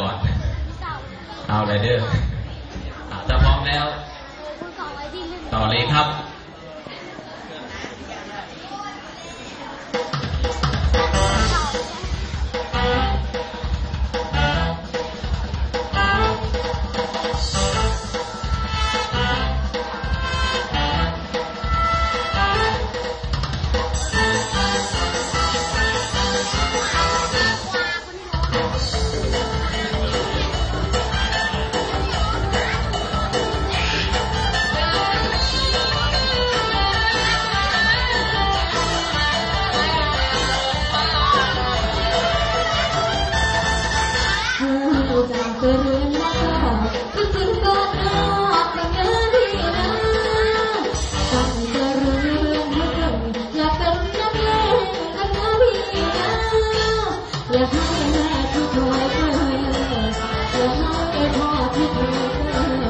ก่อน เอาเลยเด้อถ้าพร้อมแล้ว ต่อเลยครับ Thank you.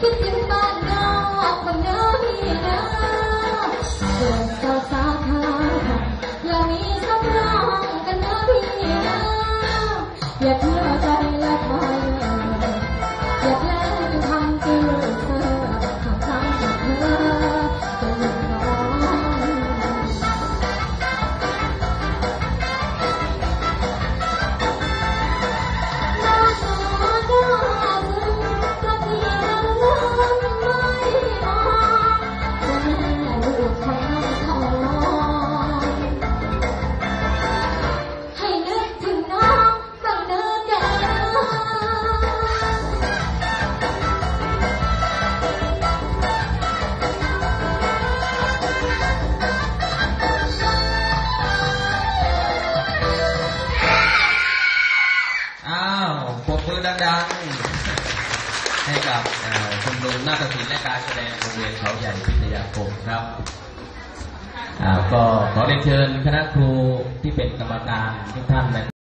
贴心吧 มือดังๆ ให้กับชมรมนาฏศิลป์และการแสดงโรงเรียนเขาใหญ่พิทยาคมครับก็ขอเรียนเชิญคณะครูที่เป็นกรรมการทุกท่านนะ